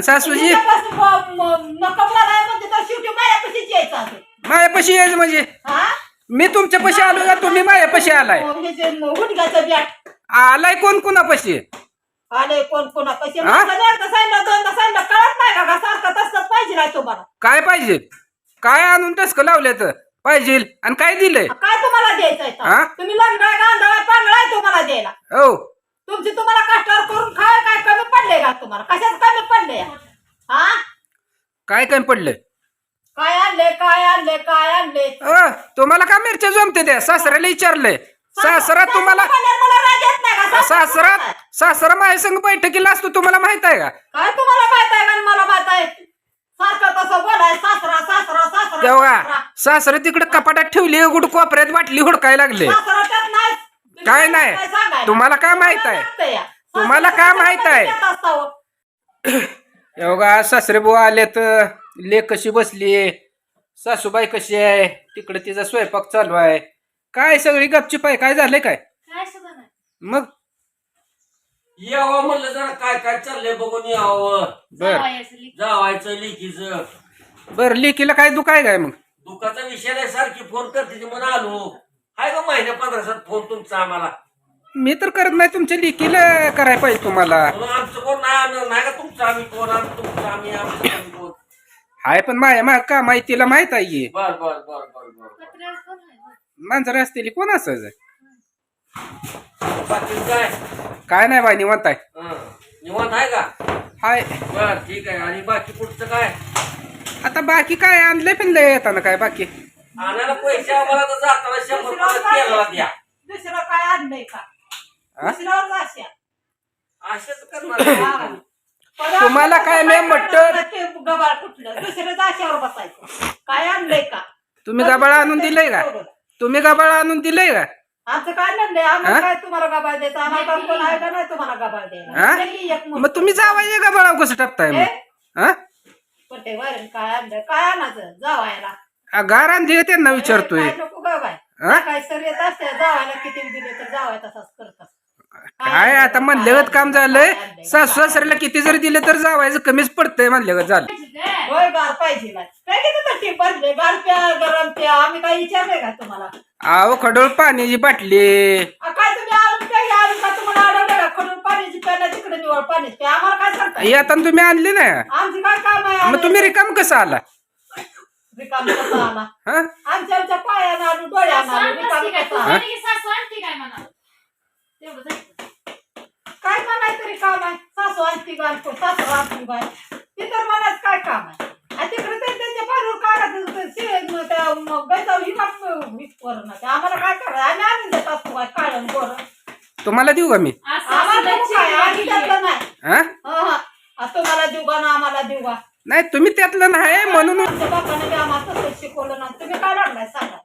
आणि सासूजी. तुझ्यापासून ब- म- नको बोलाय म्हणते तर शेवटी माझ्यापाशीच यायचं मायापाशी यायचं म्हणजे? हा? मी तुमच्या पशी आलो का तुम्ही मायापाशी आलाय. हुडक्याचं बॅट आलाय कोण कुणापाशी? आले कोण हा? दोनदा सांगितलं दोनदा सांगितलं कळत नाही का सारखं तसंच पाहिजे नाही तुम्हाला. काय पाहिजे? काय आणून टसक लावले तर पाहिजे. आणि काय दिलंय? काय तुम्हाला? हा? तुम्ही लग्न गांधळा पांगळाय तुम्हाला द्यायला. हो. तुमची तुम्हाला कष्टावर करून पडले का तुम्हाला? कशाच कमी पडले हा? काय काय पडलंय काय आणले काय आणले काय आणले? अ, तुम्हाला का मिरच्या जमते त्या? सासऱ्याला विचारलंय. सासरा तुम्हाला? सासरा सासरा माझ्या संग बैठकीला असतो तुम्हाला माहीत आहे का? काय तुम्हाला माहीत आहे का? मला माहीत आहे. सारखं तसं बोलाय सासरा सासरा सासरा तेव्हा सासरा. सासरे तिकडे कपाटात ठेवली गुड कोपऱ्यात बाटली हुडकाय लागले. सासरा त्यात नाही. तुम्ही काय नाही. तुम्हाला काय माहीत आहे? तुम्हाला काय माहीत आहे? एवढा सासरे बुवा आले तर लेक कशी बसली? सासूबाई कशी आहे? तिकडे तिचा स्वयंपाक चालू आहे. काय सगळी गपचिप आहे? काय झालंय काय? मग? यावं म्हणलं जरा काय काय चाललंय बघून यावं. बर. जावयाचं लेकीचं बर लेकीला काय दुखाय काय मग? दुःखाचा विषय नाही सारखी फोन करते म्हणून आलो. हाय का महिन्या पंधरासात फोन तुमचा आम्हाला. मी तर करत नाही तुमच्या लेकीला करायला पाहिजे तुम्हाला. आमचं कोण नाही आम्ही नाही का तुमचं आम्ही कोण? आम्ही तुमचं आम्ही आमचं आम्ही कोण? हाय पण माया मा का माहितीला माहीत आहे. बर बर बर बर बर पत्र्यावर कोण आहे? मांजर असतील कोण असायचं? बाकी काय? काय नाही बाई निवांत आहे. हं. निवांत आहे का? हाय. बर ठीक आहे. आणि बाकी पुढचं काय? आता बाकी काय आणलंय पण लय येताना काय बाकी? आणायला पैसे आम्हाला तर जाताना शंभर रुपये तेलाला द्या. दुसरं काय आणलंय का? दुसऱ्यावर करणार तुम्हाला काय लय मटण? ते गबाळ कुठलं? दुसरं जाशावर बसायचं. काय आणलंय का? तुम्ही गबाळ आणून दिलंय का? तुम्ही गबाळ आणून दिलंय का? आमचं काय आणलंय हा? आम्हाला काय तुम्हाला गबाळ द्यायचं? आम्हाला काय कोण आहे का नाही. तुम्हाला गबाळ द्यायला? हा? दिली एक मुठ. मग तुम्ही जावाय गबाळाव कसं टाकताय हे? मग हा वरण काय आणलं? काय आणायचं? जावायला. आ, गार आणली त्यांना विचारतोय? काय नको गबाय हा? काय सर येत असते जावायला किती दिले तर जावाय तसाच करतात. काय आता म्हणल्यागत काम झालंय? सासू सासऱ्याला किती जरी दिले तर जावायचं कमीच पडतंय म्हणल्यागत झालं? होय गार पाहिजे ना. काय किती तट्टी भरले गार प्या गरम प्या आम्ही काय विचारलंय का तुम्हाला? आहो खडोळ पाण्याची बाटली. आ, काय तुम्ही आणून प्या हे आणून का तुम्हाला अडवलं का? खडून पाण्याची प्याला तिकडे निवड पाण्याची प्या आम्हाला काय सांगता येताना तुम्ही आणली ना? आमची काय काम आहे? मग तुम्ही रिकाम कसं आला? रिकाम कसा आला? हा? आमच्या आमच्या पायानं आलो डोळ्यानं आलो सासू रिकाम? कसा आला? म्हणे की सासू आणते काय म्हणा? तेवढं. काय म्हणायचं तरी काम आहे? सासू आणती घालतो सासू आणती बाय ते तर मनात काय काम आहे? आणि तिकडे ते त्यांच्या पायावर काढायचं गैसाव ही काम वीस पोरं ना ते आम्हाला काय करायचं? आम्ही आणून देत असतो काय काढून पोरं. तुम्हाला देऊ का मी? आम्हाला असं नको काय? आम्ही लक्ष त्यातलं नाही. हा? हा हा. आ, तुम्हाला देऊ का ना आम्हाला देऊ का? नाही तुम्ही त्यातलं नाही म्हणून आमच्या बापाने बी आम्हाला तसंच शिकवलं ना तुम्ही काय लागलाय सांगा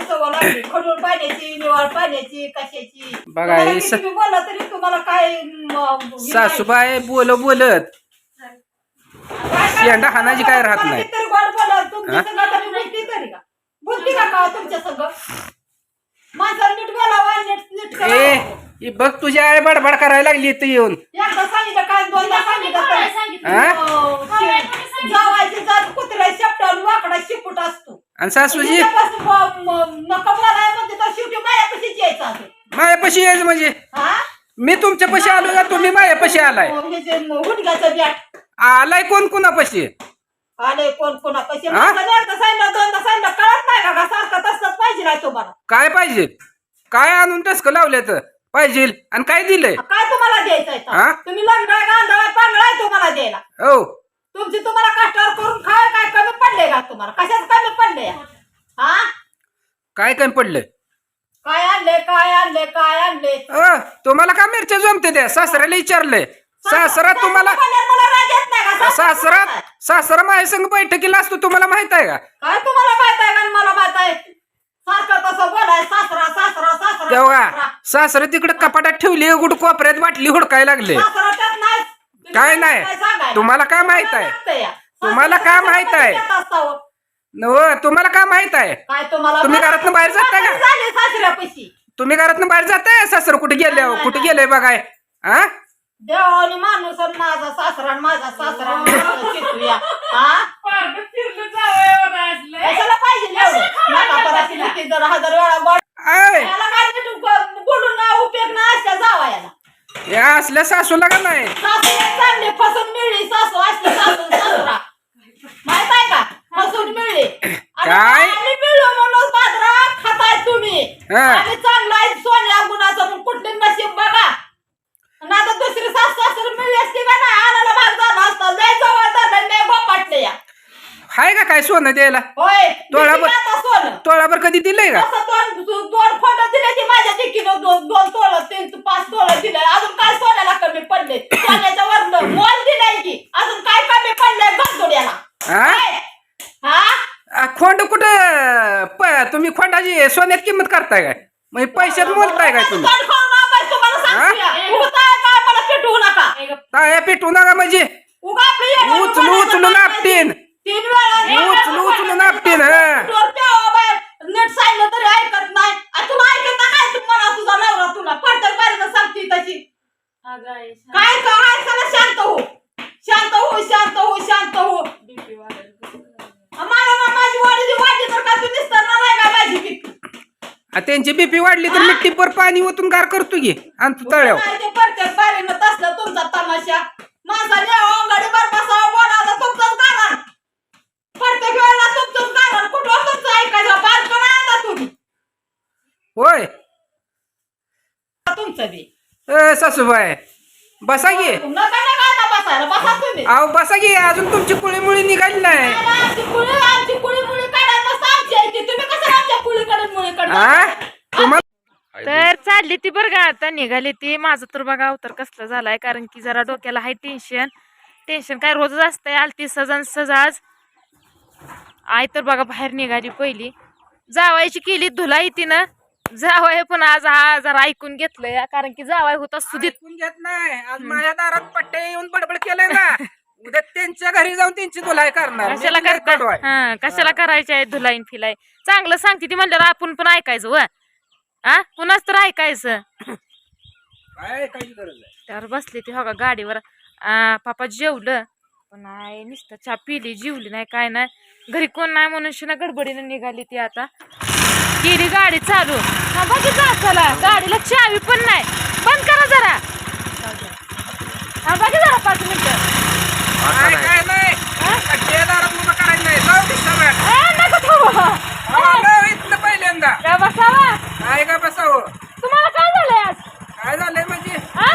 सवय लागली खडून पाण्याची पाण्याची कशाची बघा, हे स- बोललं तरी तुम्हाला काय म, हे. सासूबाई बोल बोलत काय शेंडा राहत नाही. कितीतरी गोड बोलत तुमच्या हा? संग तरी बोलती तरी का बोलती का का तुमच्या संग नीट बोलावा नीट नीट ए करावं. ही बघ तुझी आई बडबड करायला लागली इथं येऊन एकदा सांगितलं काय दोनदा सांगितलं काय तर सांगितलं? हा? शे- जावायची जात कुत्र्या शेपटावर वाकडा शिपूट असतो आणि सासूजी? तुझ्यापासून ब- म- नको बोलाय म्हणते तर शेवटी माझ्यापाशीच यायचं मायापाशी यायचं म्हणजे? हा? मी तुमच्या पशी आलो का तुम्ही मायापाशी आलाय. हे जे हुडक्याचं बॅट आलाय कोण कुणापाशी? आले कोण कोणापाशी? हा? माझं दोनदा सांगितलं दोनदा सांगितलं कळत नाही का सारखं तसंच पाहिजे तुम्हाला. काय पाहिजे? काय आणून टसक लावले तर? पाहिजे. आणि काय दिलंय? काय तुम्हाला द्यायचंय तर? हा? तुम्ही लग्न गांधळा तुम्हाला द्यायला. हो. तुमची तुम्हाला कष्टावर करून खाय काय कमी पडले का तुम्हाला? कशाच कमी पडले हा? काय काय पडलंय? काय आणले काय आणले काय आणले अ तुम्हाला का मिरच्या जमते त्या? सासऱ्याला विचारलंय. सासरा तुम्हाला मला राग येत नाही का? सासरा सासरा माझ्या संग बैठकीला असतो तुम्हाला माहीत आहे का? काय तुम्हाला माहीत आहे का? आणि मला माहीत आहे. सारखं तसं बोलाय सासरा सासरा सासरा तेव्हा सासरा. सासरे तिकडे कपाटात ठेवली गुड कोपऱ्यात बाटली हुडकाय लागले. सासरा काय नाही. सांगायला? तुम्हाला काय माहीत आहे? तुम्हाला काय माहीत आहे? तुम्हाला काय माहीत आहे? तुम्ही घरातनं बाहेर जाताय का? तुम्ही घरातनं बाहेर जाताय सासर? कुठे गेले? कुठे गेले बघाय? हा देवानी माणूस माझा सासरा माझा सासरा या असल्या सासूला का नाही? सासू एक चांगली फसून मिळली सासू असली सासू सासरा माहीत आहे का? फसून मिळली. आणि काय? आम्ही मिळलो म्हणून बाजरा खाताय तुम्ही. हा. आम्ही चांगला आहे सोन्या गुणाचं म्हणून कुठले नशीब बघा. आणि आता दुसरी सासू सासू मिळली असती का नाही? आणायला भाग झाला असता. लय जवळ धरलं लय गोपाटले या. हाय का काय सोनं द्यायला? होय तोळा किती ब- आता सोनं? तोळाभर कधी दिलंय का? दोन दोन फोटो दिले की माझ्या टिकीनं दोन दोन तोळ तीन पाच तोळ दिले अजून काय सोन्याला कमी पडले सोन्याच्या वरनं मोल दिलाय की अजून काय कमी पडलंय गंदोड्याला हा हा आ, खोंड कुठं प- तुम्ही खोंडाची सोन्यात किंमत करताय काय? म्हणजे पैशात मोलताय काय तुम्ही? तोंड खाऊन आंबाय तुम्हाला सांगते? या. उगताय काय मला पेटवू नका. ए गं, काय पेटू नका म्हणजे उचलू उचलू नापटीन. नाही. तीन वेळा उचलू उचलू नापटीन हा. नीट सांगितलं तरी ऐकत नाही. तुला ऐकत काय तुम्हाला तुझा नवरा तुला. पडतर सांगते तशी. काय काय चला शांत हो. आ, त्यांची बीपी वाढली तर मी टिप्पर पाणी ओतून गार करतो की आणि तू तळ्यावर. नाही ते प्रत्येक बारीनं तसलं तुमचा तमाशा. अंगाडी तुमचंच कारण. प्रत्येक वेळेला तुमचंच कारण कुठं तुमचं ऐकायचं? बारकं नाही आता तुम्ही. होय. तुमचं बी. ए, सासूबाई बसा की. नका नका आता बसायला बसा तुम्ही. अहो बसा की अजून तुमची कुळी मुळी निघाली नाही. आणि आमची कुळी आमची कुळी मुळी काढा मस्त आमची आहे ती. तुम्ही कसं आमच्या कुळीकडे मुळीकडे हा तुम्हाला तर चालली ती बरं का आता निघाली ती. माझं तर बघा अवतर कसलं झालाय कारण की जरा डोक्याला हाय टेन्शन टेन्शन काय रोजच असतंय आलती सजन सजाज आई तर बघा बाहेर निघाली पहिली. जावायची केली धुलाई तिनं. जावाय पण आज हा जरा ऐकून घेतलंय कारण की जावाय होता ऐकून घेत नाही. आज माझ्या दारात पट्टे येऊन बडबड केलंय ना. उद्या त्यांच्या घरी जाऊन त्यांची धुलाई करणार. कशाला मी. हा कशाला करायची आहे धुलाईन फिलाई? चांगलं सांगते ती म्हणल्यावर आपण पण ऐकायचं व. आ? कुणाच तर ऐकायचं. काय काही गरज आहे त्यावर बसली ती हो का गाडीवर. आ, पापा जेवलं. पण नाही नुसतं चहा पिली जेवली नाही काय नाही. घरी कोण नाही म्हणून शिना गडबडीनं निघाली ती आता. केली गाडी चालू. थांबा की जा चला. गाडीला चावी पण नाही. बंद करा जरा. थांबा की जरा पाच मिनिटं. तुम्हाला काय झालंय आज? काय झालंय म्हणजे? हा?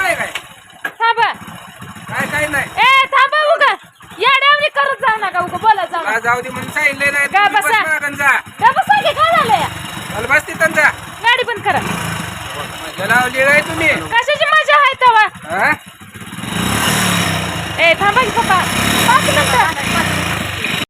आहे काय? थांबा. काय काय नाही. ए थांबा उगा. या डावणी करत जाऊ नका उगा बोला जाऊ दे म्हणून सांगितलंय नाही तुम्ही बसा? का बसा की काय झालंय? बस तिथं जा गाडी बंद करा. मजा लावली काय तुम्ही? थांबा की पप्पा. पाच मिनिटं.